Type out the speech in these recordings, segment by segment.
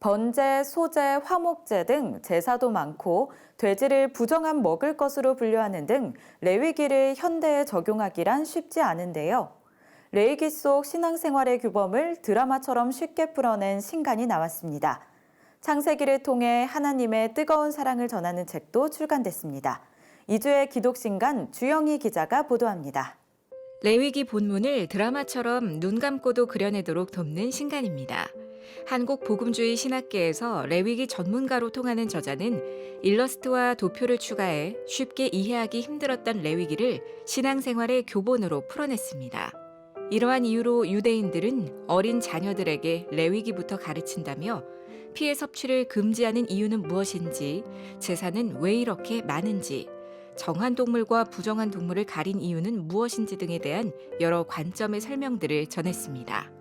번제, 소제, 화목제 등 제사도 많고 돼지를 부정한 먹을 것으로 분류하는 등 레위기를 현대에 적용하기란 쉽지 않은데요. 레위기 속 신앙생활의 규범을 드라마처럼 쉽게 풀어낸 신간이 나왔습니다. 창세기를 통해 하나님의 뜨거운 사랑을 전하는 책도 출간됐습니다. 이주의 기독신간 주영희 기자가 보도합니다. 레위기 본문을 드라마처럼 눈 감고도 그려내도록 돕는 신간입니다. 한국 복음주의 신학계에서 레위기 전문가로 통하는 저자는 일러스트와 도표를 추가해 쉽게 이해하기 힘들었던 레위기를 신앙생활의 교본으로 풀어냈습니다. 이러한 이유로 유대인들은 어린 자녀들에게 레위기부터 가르친다며 피해 섭취를 금지하는 이유는 무엇인지, 제사는 왜 이렇게 많은지, 정한 동물과 부정한 동물을 가린 이유는 무엇인지 등에 대한 여러 관점의 설명들을 전했습니다.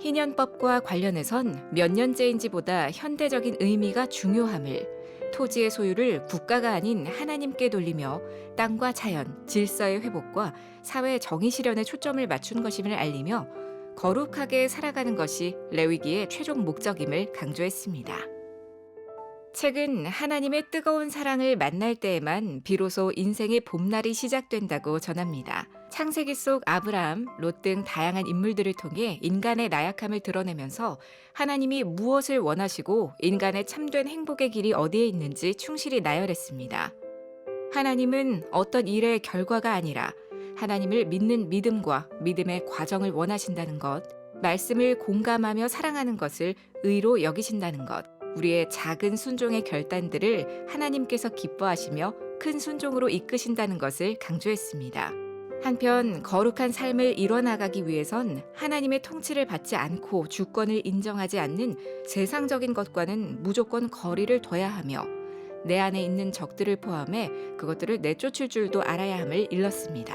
희년법과 관련해선 몇 년째인지보다 현대적인 의미가 중요함을 토지의 소유를 국가가 아닌 하나님께 돌리며 땅과 자연, 질서의 회복과 사회 정의 실현에 초점을 맞춘 것임을 알리며 거룩하게 살아가는 것이 레위기의 최종 목적임을 강조했습니다. 책은 하나님의 뜨거운 사랑을 만날 때에만 비로소 인생의 봄날이 시작된다고 전합니다. 창세기 속 아브라함, 롯 등 다양한 인물들을 통해 인간의 나약함을 드러내면서 하나님이 무엇을 원하시고 인간의 참된 행복의 길이 어디에 있는지 충실히 나열했습니다. 하나님은 어떤 일의 결과가 아니라 하나님을 믿는 믿음과 믿음의 과정을 원하신다는 것, 말씀을 공감하며 사랑하는 것을 의로 여기신다는 것, 우리의 작은 순종의 결단들을 하나님께서 기뻐하시며 큰 순종으로 이끄신다는 것을 강조했습니다. 한편 거룩한 삶을 이뤄나가기 위해선 하나님의 통치를 받지 않고 주권을 인정하지 않는 세상적인 것과는 무조건 거리를 둬야 하며 내 안에 있는 적들을 포함해 그것들을 내쫓을 줄도 알아야 함을 일렀습니다.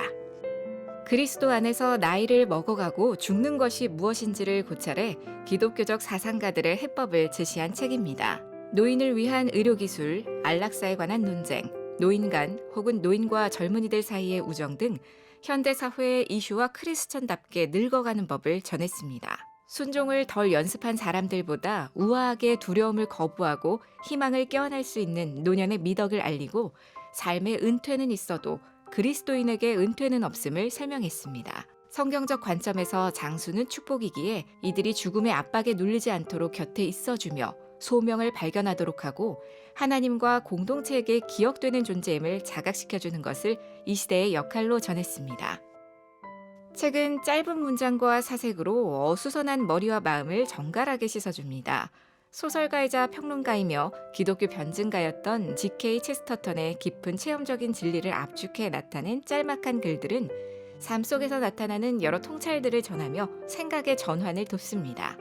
그리스도 안에서 나이를 먹어가고 죽는 것이 무엇인지를 고찰해 기독교적 사상가들의 해법을 제시한 책입니다. 노인을 위한 의료기술, 안락사에 관한 논쟁, 노인 간 혹은 노인과 젊은이들 사이의 우정 등 현대 사회의 이슈와 크리스천답게 늙어가는 법을 전했습니다. 순종을 덜 연습한 사람들보다 우아하게 두려움을 거부하고 희망을 깨어날 수 있는 노년의 미덕을 알리고 삶의 은퇴는 있어도 그리스도인에게 은퇴는 없음을 설명했습니다. 성경적 관점에서 장수는 축복이기에 이들이 죽음의 압박에 눌리지 않도록 곁에 있어주며 소명을 발견하도록 하고 하나님과 공동체에게 기억되는 존재임을 자각시켜주는 것을 이 시대의 역할로 전했습니다. 책은 짧은 문장과 사색으로 어수선한 머리와 마음을 정갈하게 씻어줍니다. 소설가이자 평론가이며 기독교 변증가였던 G.K. 체스터턴의 깊은 체험적인 진리를 압축해 나타낸 짤막한 글들은 삶 속에서 나타나는 여러 통찰들을 전하며 생각의 전환을 돕습니다.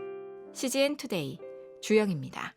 CGN 투데이 주영입니다.